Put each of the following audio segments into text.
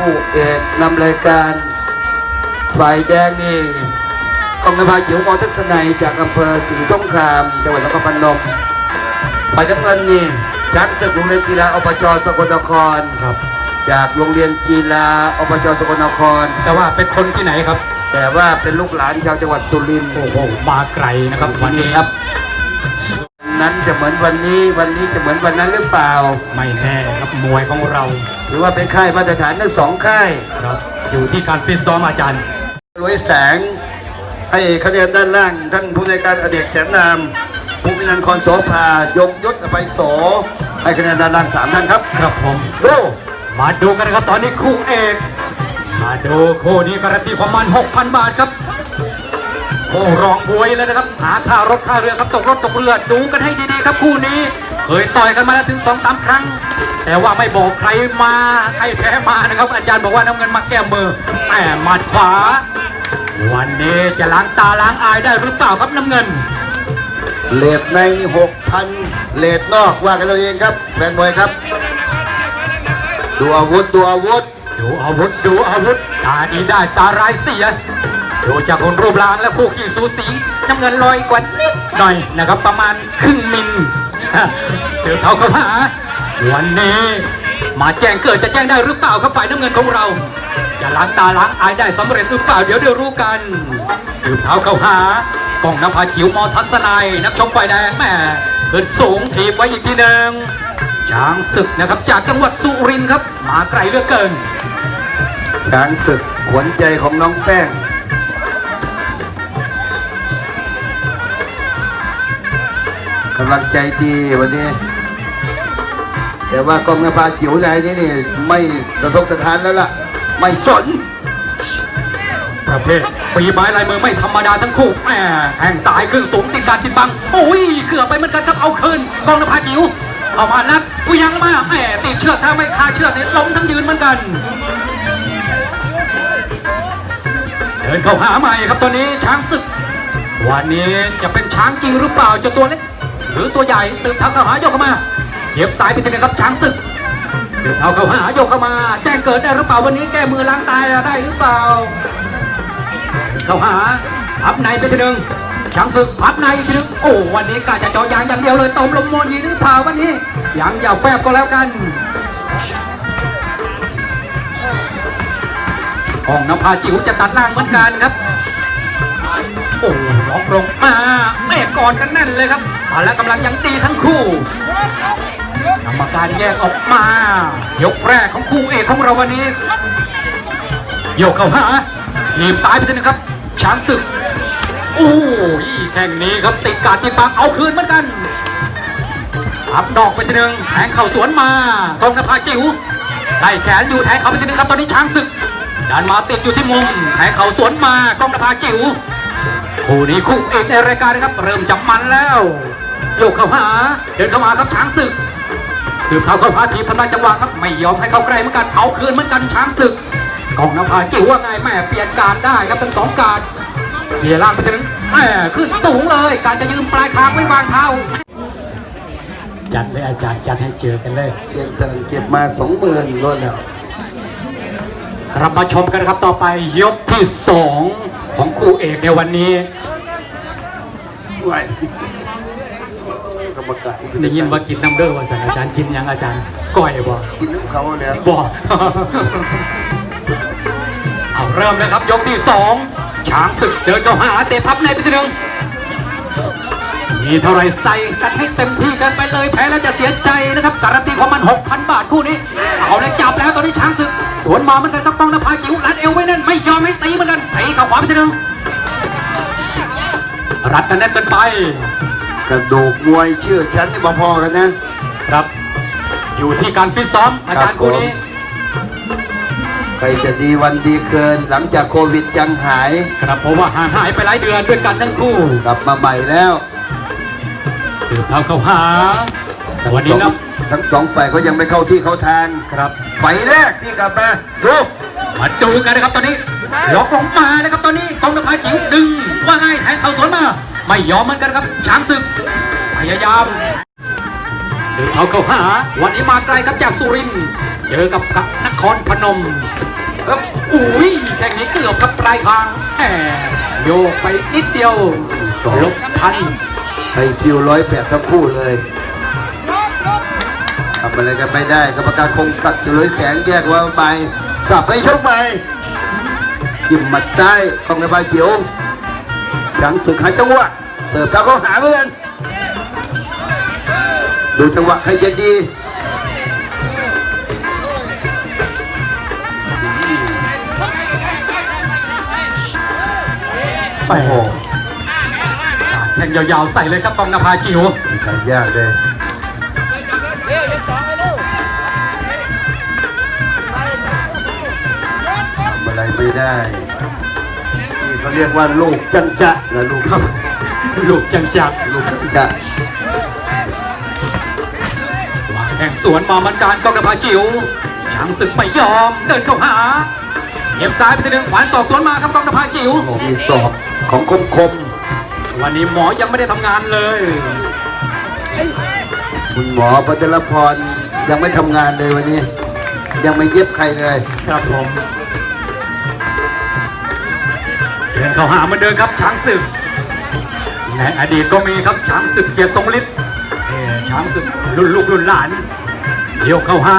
ผู้เอกนำรายการฝ่ายแดงนี่กองกำพาจิ๋วมอทัศนัยจากอำเภอศรีสงครามจังหวัดนครพนมฝ่ายน้ำเงินนี่ช้างศึกโรงเรียนกีฬาอบจสกลนครครับ จากโรงเรียนกีฬาอบจสกลนคร แต่ว่าเป็นคนที่ไหนครับ แต่ว่าเป็นลูกหลานชาวจังหวัดสุรินทร์โอ้โหมาไกลนะครับวันนี้ครับ นั้นจะเหมือนวันนี้วันนี้จะเหมือนวันนั้นหรือเปล่า ไม่แน่ครับมวยของเราหรือว่าเป็นค่ายมาตรฐานทั้งสองค่ายครับอยู่ที่การฟิตซ้อมอาจารย์รวยแสง ให้คะแนนด้านล่างท่านผู้ในวยการอเดกแสนนามผู้พินันครโสภายงยศอภัยโสให้คะแนนด้านล่างสามท่านครับครับผมดูมาดูกันนะครับตอนนี้คู่เอกมาดูคู่นี้การันตีประมาณ6,000 บาทครับ คู่รองบวยแล้วนะครับ หาค่ารถค่าเรือครับตกรถตกเรือดูกันให้ดีๆครับคู่นี้ เคยต่อยกันมาแล้วถึง2อสาครั้ง แต่ว่าไม่บอกใครมาใครแพ้มานะครับ อาจารย์บอกว่าน้ำเงินมาแก้มือแต่หมัดขวา วันนี้จะล้างตาล้างอายได้หรือเปล่าครับน้ำเงินเลดในหกพันเลดนอกว่ากันเราเองครับแฟนมวยครับ ดูอาวุธดูอาวุธดูอาวุธดูอาวุธตาดีได้ตาร้ายเสีย ดูจากคนรูปร่างและคู่ขี้สูสีน้ำเงินลอยกว่านิดหน่อยนะครับ ประมาณครึ่งมิลเสือเขาเข้าหาวันนี้มาแจ้งเกิดจะแจ้งได้หรือเปล่าครับฝ่ายน้ำเงินของเรา จะล้างตาล้างอายได้สำเร็จหรือเปล่าเดี๋ยวเดี๋ยวรู้กันสืบเท้าเข้าหากองนภาจิ๋วมอทัศนัยนักชกฝ่ายแดงแม่ขึ้นสูงทีบไว้อีกทีหนึ่งช้างศึกนะครับจากจังหวัดสุรินทร์ครับ มาไกลเหลือเกินช้างศึกขวัญใจของน้องแป้ง กำลังใจดีวันนี้ แต่ว่ากองนภาจิ๋วนายนี้นี่ไม่สะทกสะท้านแล้วล่ะ ไม่สน ประเภทฝีไม้ลายมือไม่ธรรมดาทั้งคู่แหมแข่งสายขึ้นสูงติดการติดบังโอ้ยเกือบไปเหมือนกันครับเอาคืนกองนภาจิ๋วเอามานัดกูยังมาแหมติดเชือกถ้าไม่คาเชือกเนี่ยล้มทั้งยืนเหมือนกันเดินเข้าหาใหม่ครับตอนนี้ช้างศึก วันนี้จะเป็นช้างจริงหรือเปล่าเจะตัวเล็ก หรือตัวใหญ่สืบเท้าเข้าหายกเข้ามาเหยียบสายไปทีนึงครับช้างศึกสืบเท้าเข้าหายกเข้ามา แจ้งเกิดได้หรือเปล่าวันนี้แก้มือล้างตายได้หรือเปล่า เข้าหาพับในไปทีหนึ่งช้างศึกพับในอีกทีหนึงโอ้วันนี้กาจะเจาะยางอย่างเดียวเลยตมลมมอนยีหรือเปล่าวันนี้ยางอย่าแฟบก็แล้วกันห้องน้ำพาจิ๋วจะตัดล่างเหมือนกันครับ โอ้ล็อกลงมา กอดกันแน่นเลยครับมาแล้วกำลังยังตีทั้งคู่กรรมการแยกออกมา ยกแรกของคู่เอกของเราวันนี้ โยกเข้าหาหนีบซ้ายไปทีนึงครับ ช้างศึกโอ้ยแข่งนี้ครับติดกาดติดปากเอาคืนเหมือนกันอับดอกไปทีนึงแทงเข่าสวนมาตรงนภาจิ๋วไล่แขนอยู่แทงเข่าไปทีนึงครับตอนนี้ช้างศึกดันมาติดอยู่ที่มุมแทงเข่าสวนมากองนภาจิ๋ว คู่นี้คู่เอกในรายการนะครับ เริ่มจับมันแล้วโยกเข้าหาเดินเข้ามาครับช้างศึกสืบเขาเข้าพาทีมทำลายจังหวะครับไม่ยอมให้เข้าใกล้เหมือนกันเอาคืนเหมือนกันช้างศึกกองนภาจิ๋วว่าไงแม่เปลี่ยนการได้ครับทั้งสองการเลียล่างไปถึงแม่ขึ้นสูงเลย การจะยืมปลายคางไม่วางเท้าจัดเลยอาจารย์จัดให้เจอกันเลยเชียงเติงเก็บมาสองหมื่นรวดแล้วเรามาชมกันนะครับต่อไปยกที่สอง ของคู่เอกในวันนี้ไหวกรรมการได้ยินว่ากินน้ำเด้อว่าสันอาจารย์ชิมยังอาจารย์ก้อยบ่กินน้ำเขาแล้วบ่เอาเริ่มเลยครับยกที่สองช้างศึกเดินเข้าหาเตะพับในไปทีหนึงมีเท่าไรใส่กันให้เต็มที่กันไปเลยแพ้แล้วจะเสียใจนะครับการันตีของมัน 6,000 บาทคู่นี้ เอาเลยจับแล้วตอนนี้ช้างศึก สวนมาเหมันกันต้องป้องนภาจิ๋วรัด รัดกันแน่นเกินไป กระดูกมวยเชื่อฉันนี่พอๆกันนะ ครับ อยู่ที่การฟิตซ้อมอาจารย์คู่นี้ ใครจะดีวันดีเกินหลังจากโควิดยังหาย ครับผมว่าห่างหายไปหลายเดือนด้วยกันทั้งคู่กลับมาใหม่แล้วสืบเท้าเข้าหาแต่วันนี้นะทั้งสองฝ่ายก็ยังไม่เข้าที่เข้าทางครับไฟแรกที่กลับมาดูมาดูกันนะครับตอนนี้ล็อกลงมานะครับตอนนี้กองนภาจิ๋วดึงว่าไงแทงเข่าสวนมา ไม่ยอมเหมือนกันครับช้างศึกพยายามเท้าเข้าหา วันนี้มาไกลครับจากสุรินทร์เจอกับกับนครพนมครับอุ้ยแข่งนี้เกือบกับปลายทางแหมโยกไปนิดเดียวหลบทันไอคิวร้อยแปดทั้งคู่เลยทำอะไรกันไม่ได้กรรมการคงศักดิ์จุลยแสงแยกว่าใบสับไปชกใหม่จิ้มหมัดซ้ายของนภาเขียวช้างศึกหายจังหวะ เสิร์ฟแล้วเขาหาเพื่อนดูจังหวะใครจะดีโอ้โหแข่งยาวๆใส่เลยครับกองนภาจิ๋วใส่ยากเลยทำอะไรไม่ได้ นี่เขาเรียกว่าลูกจันจะนะลูกครับ ลูกจังจักลูกจันจะแข่งสวนมามันการกองนภาจิ๋วช้างศึกไม่ยอมเดินเข้าหาเหยียบซ้ายไปทีหนึ่งขวานศอกสวนมาครับกองนภาจิ๋วโอ้มีศอกของคมคมวันนี้หมอยังไม่ได้ทำงานเลยๆคุณหมอพัชรพรยังไม่ทำงานเลยวันนี้ ยังไม่เย็บใครเลย ครับผมเดินเข้าหาเหมือนเดิมครับช้างศึก ในอดีตก็มีครับช้างศึกเกียรติทรงฤทธิ์เอ่อช้างศึกรุ่นลูกรุ่นหลานเดี่ยวเข้าหา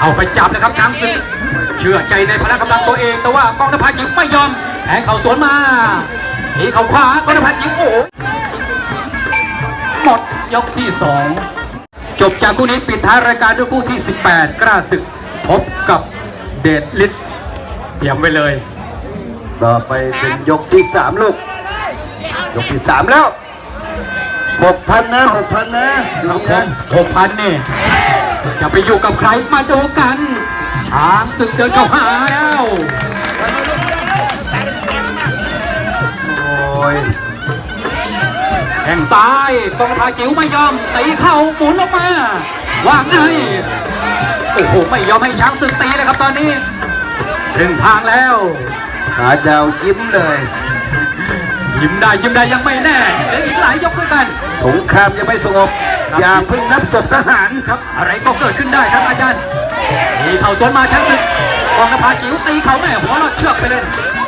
เอาไปจับนะครับช้างศึก เชื่อใจในพละกำลังตัวเอง แต่ว่ากองทัพหญิงไม่ยอมแทงเข่าสวนมาทีเข่าขวากองทัพหญิงโอ้โหหมดยกที่สองจบจากคู่นี้ปิดท้ายรายการด้วยคู่ที่ 18 กล้าศึกพบกับเดชฤทธิ์เตรียมไว้เลย ต่อไปเป็นยกที่สามลูก ยกที่สามแล้วหกพันนะหกพันนะทีครับนี้ผนะมหกพันนี่จะไปอยู่กับใครมาดูกันช้างศึกเดินเข้าหาแล้วโอ้ยแข่งซ้ายกองพาจิ๋วไม่ยอมตีเข่าหมุนออกมาว่างไงโอ้โหไม่ยอมให้ช้างศึกตีนะครับตอนนี้ถึงทางแล้วขาดาวยิ้มเลย ยิ้มได้ยิ้มได้ยังไม่แน่เหลืออีกหลายยกด้วยกันสงครามยังไม่สงบ อย่าเพิ่งนับศพทหารครับ อะไรก็เกิดขึ้นได้ครับอาจารย์ตีเข่าสวนมาช้างศึกกองนภาจิ๋วตีเข่าแม่หัวเราะเชือกไปเลย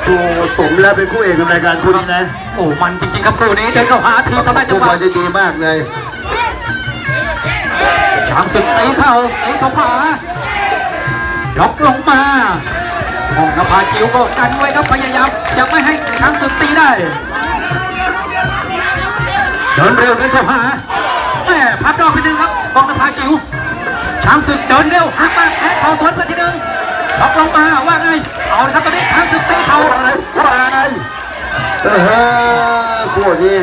โอ้สมแล้วเป็นคู่เอกในรายการคู่นี้นะโอ้มันจริงๆครับคู่นี้เดินเข้าหาทีมทำได้จัทุงกหวะวันได้ดีมากเลยช้างศึกตีเข่าตีเข้าขวาล็อกลงมา ห้องนภาจิ๋วก็กันไว้ครับพยายามจะไม่ให้ช้างศึกตีได้เดินเร็วเดินเข้าหาแม่พับดอกไปหนึ่งครับกองนภาจิ๋วช้างศึกเดินเร็วหักมาแทงเข่าสวนไปทีหนึ่งล็อกลงมาว่าไงเอาละครับตอนนี้ช้างศึกตีเข่าอะไรเออคู่นี้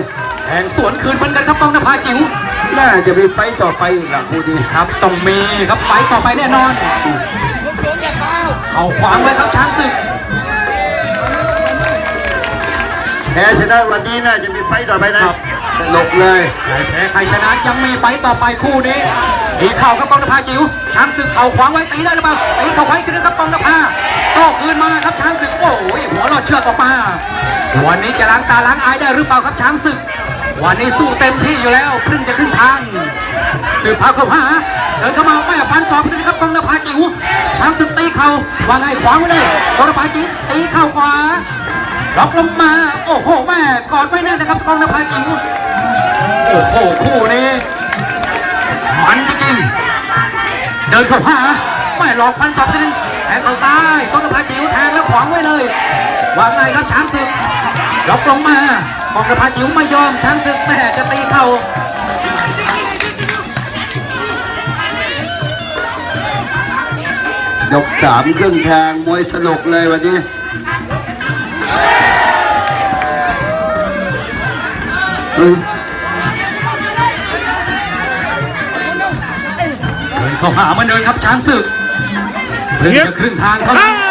แทงสวนคืนเหมือนกันครับกองนภาจิ๋วน่าจะมีไฟต์ต่อไปอีกหลังคู่นี้ครับต้องมีครับไฟต์ต่อไปแน่นอน เอาขวางไว้ครับช้างศึกแพ้ชนะวันนี้น่าจะมีไฟต์ต่อไปนะครับสนุกเลยใครแพ้ใครชนะยังมีไฟต์ต่อไปคู่นี้ตีเข่าครับกองนภาจิ๋วช้างศึกเข่าขวางไว้ตีได้หรือเปล่าตีเข่าไว้กันนะครับกองนภาโต้คืนมาครับช้างศึกโอ้ยหัวหลอดเชือกออกมาวันนี้จะล้างตาล้างอายได้หรือเปล่าครับช้างศึก วันนี้สู้เต็มที่อยู่แล้วเพิ่งจะขึ้นทาง สืบพาเข้าหาเดินเข้ามาแม่ฟันสองไปเลยนะครับกองนภาจิ๋วช้างศึกตีเข่าว่าไงขวางไว้เลยกองนภาจิ๋วตีเข่าขวาล็อกลงมา โอ้โหแม่กอดไว้แน่นนะครับกองนภาจิ๋วโอ้โหคู่นี้มันจริงเดินเข้าหาแม่หลอกฟันกลับทีนึงแทงเขาซ้ายกองนภาจิ๋วแทงแล้วขวางไว้เลยว่าไงครับช้างศึกล็อกลงมากองนภาจิ๋วไม่ยอมช้างศึกแม่จะตีเข่า ยกสามครึ่งทางมวยสนุกเลยวันนี้เฮ้ยเดินเข้าหาเหมันเดินครับช้างศึกเพิ่งจะครึ่งทางเท่านั้น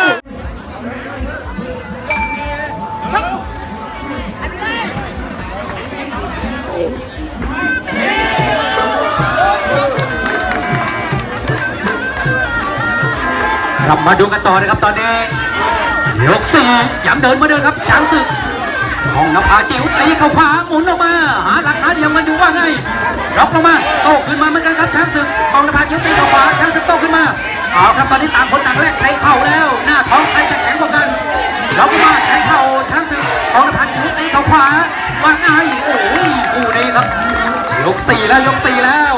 มาดูกันต่อนะครับตอนนี้ยกสี่ยังเดินมาเดินครับช้างศึกห้องนภาจิ๋วตีเข้าขวาหมุนออกมา หาหลักหาเหลี่ยมกันดูว่าไงล็อกลงมาโต้ขึ้นมาเหมือนกันครับช้างศึกกองนภาจิ๋วตีเข้าขวาช้างศึกโต้ขึ้นมาเอาครับตอนนี้ต่างคนต่างแลกใครเข่าแล้ว หน้าท้องใครจะแข็งกว่ากันล้วก็มาแข็งเข่าช้างศึกกองนภาจิ๋วตีเข่าขวาว่าไงโอ้ยคู่นี้ครับยกสี่แล้วยกสี่แล้ว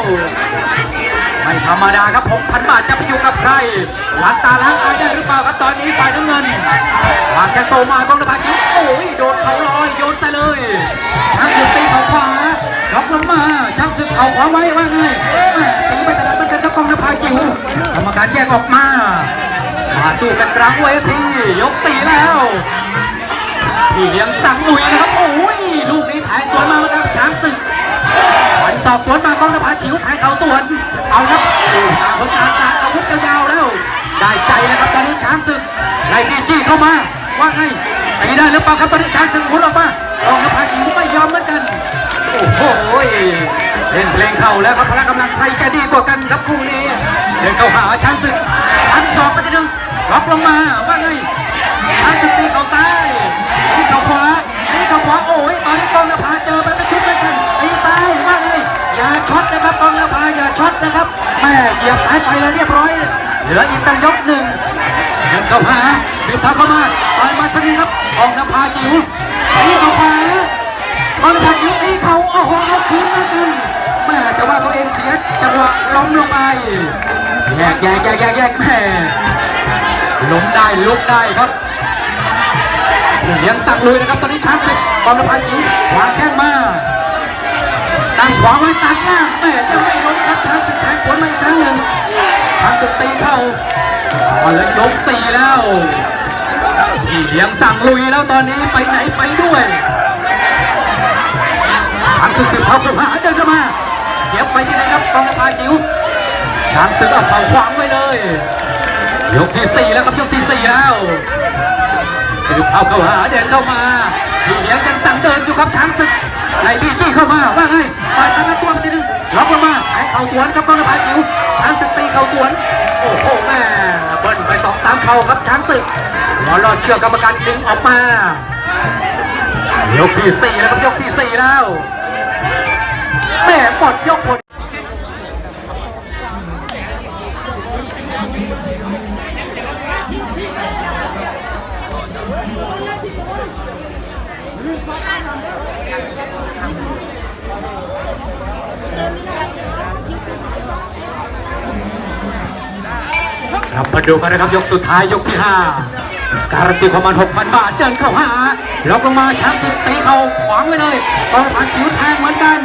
ไม่ธรรมดาครับ6,000บาทจะไปอยู่กับใครล้างตาล้างอายได้หรือเปล่าครับตอนนี้ฝ่ายน้ำเงินวางแกโตมากองนภาจิ๋วโอ้ยโดนเขาลอยโยนใส่เลยช้างศึกตีเขาขวาล็อกลงมาช้างศึกเขาขวาไว้ว่าไงตีไปแต่ละมันกันเจ้ากองนภาจิ๋วกรรมการแยกออกมามาสู้กันกลางเวทียกสี่แล้วพี่เลี้ยงสั่งลุยนะครับโอ้ยลูกนี้ถ่ายสวนมาครับช้างศึกวันสอบสวนมากองนภาชิวถ่ายเขาสวน เอาครับอ้ต่างคนต่างาอาวุธยาวๆแล้ว ได้ใจแล้วครับตอนนี้ช้างศึกไล่ดีจี้เข้ามา ว่าไงตีได้หรือเปล่าครับตอนนี้ช้างศึกหุ่นออกมากองนภาชิวไม่ยอมเหมือนกัน โอ้โหเล่นเพลงเข้าแล้วครับพละกำลังใครจะดีกว่ากันครับคู่นี้เดินเข้าหาช้างศึกช้างสองไปทีหนึงล็อกลงมาว่าไงช้างศึกตีเข่าซ้ายตีเข่าขวาตีเข่าขวาโอ้ยตอนนี้กองนภา ช็อตนะครับแม่เหยียบสายไฟแล้วเรียบร้อย เหลืออีกตั้งยกหนึ่งเดินเข้าหาสืบเท้าเข้ามาต่อยมาพอดีครับกองนภาจิ๋วตีเข่าขวากอนภาจิ๋วตีเขาโอ้โหเอาคืนมือนกันแม่แต่ว่าตัวเองเสียจังหวะล้มลงไปแยกแยกแยกแยกแยกแม่ล้มได้ลุกได้ครับเลี้ยงสั่งเลยนะครับตอนนี้ช้างศึกบอลนภาจิ๋ววางแข้งมา ตั้งขวาไว้ตัดล่างแม่จะไม่ล้มครับช้างศึกแทงขวนมาอีกครั้งหนึ่งช้างศึกตีเข้าบอลเล็กยกสี่แล้วพี่เลี้ยงสั่งลุยแล้วตอนนี้ไปไหนไปด้วยช้างศึกสืบเข้าเข้ามาเดินเข้ามาเสียบไปที่ไหนครับบอลนภาจิ๋วช้างศึกเอาเข่าขวางไว้เลย ยกที่สี่แล้วครับยกที่สี่แล้วสืบเข้าเข้าหาเดินเข้ามาพี่เลี้ยงยังสั่งเดินอยู่ครับช้างศึก ไล่พี่จี้เข้ามาว่าไงต่อยตั้งตัวมาทีนึงล็อกลงมาแทงเข่าสวนครับกองนภาจิ๋วช้างศึกตีเข่าสวน โอ้โหแม่เบิ้ลไปสองสามเข่าครับช้างศึกหัวรอดเชือกกรรมการดึงออกมายกที่สี่แล้วครับยกที่สี่แล้วแม่หมดยกหมด ครับมาดูกันนะครับยกสุดท้ายยกที่ 5 การันตีประมาณ6,000 บาทเดินเข้าหาล็อกลงมาช้างศึกตีเข่าขวางไว้เลยกองผ่านชิวแทงเหมือนกัน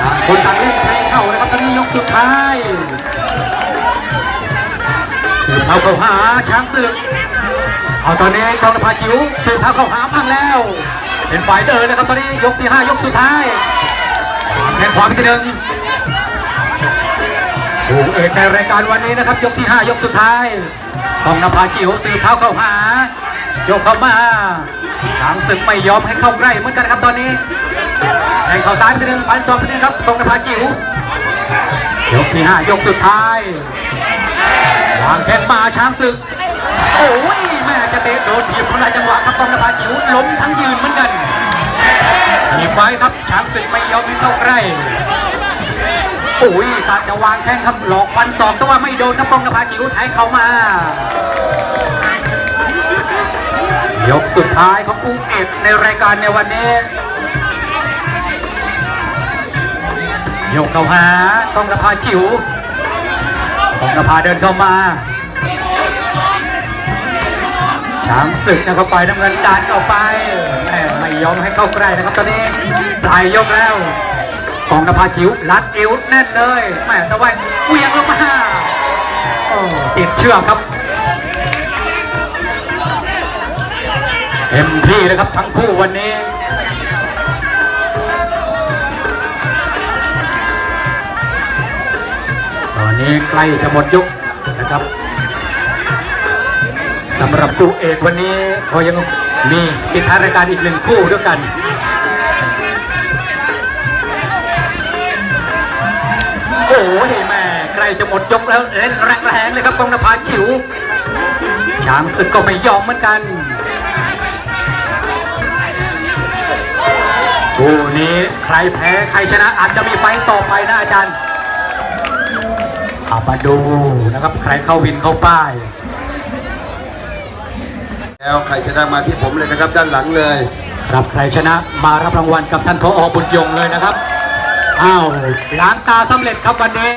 ต่างคนต่างเล่นแทงเข่านะครับตอนนี้ยกสุดท้ายสืบเท้าเข้าหาช้างศึกเอาตอนนี้กองผ่านจิ๋วสืบเท้าเข้าหามั่งแล้ว เป็นฝ่ายเดินนะครับตอนนี้ยกที่ 5 ยกสุดท้ายแทงขวาไปทีหนึ่ง ผู้เอกในรายการวันนี้นะครับ ยกที่ 5 ยกสุดท้ายกองนภาจิ๋วสืบเท้าเข้าหา ยกเข้ามาช้างศึกไม่ยอมให้เข้าใกล้เหมือนกันครับตอนนี้แทงเข่าซ้ายไปหนึ่งฟันศอกไปหนึ่งครับกองนภาจิ๋วยกที่ 5 ยกสุดท้ายวางแข้งมาช้างศึก โอ้ยแม่จะเตะโดนถีบทำลายจังหวะครับกองนภาจิ๋วล้มทั้งยืนเหมือนกันมีไว้ครับช้างศึกไม่ยอมให้เข้าใกล้ โอ้ยตาจะวางแข้งครับหลอกฟันศอกแต่ว่าไม่โดนครับป้องนภาจิ๋วแทงเข้ามายกสุดท้ายของคู่เอกในรายการในวันนี้ยกเข้าหาต้องนภาจิ๋วต้องนภาเดินเข้ามาช้างศึกนะครับฝ่ายน้ำเงินดันเข้าไปแม่ไม่ยอมให้เข้าใกล้นะครับตอนนี้ปลายยกแล้ว กองนภาจิ๋วรัดเอวแน่นเลยแม่ตะวันเวียงลงมาติดเชือกครับเต็มที่เลยครับทั้งคู่วันนี้ตอนนี้ใกล้จะหมดยุคนะครับสำหรับคู่เอกวันนี้ก็ยังมีปิดท้ายรายการอีกหนึ่งคู่ด้วยกัน เห็นแม่ใกล้จะหมดยกแล้วเล่นแรงๆเลยครับกองนภาจิ๋วช้างศึกก็ไม่ยอมเหมือนกันคู่นี้ใครแพ้ใครชนะอาจจะมีไฟต่อไปนะอาจารย์เอามาดูนะครับใครเข้าวินเข้าป้าย แล้วใครชนะมาที่ผมเลยนะครับด้านหลังเลย ครับใครชนะมารับรางวัลกับท่านพออบุญยงเลยนะครับ อ้าวล้างตาสำเร็จครับวันนี้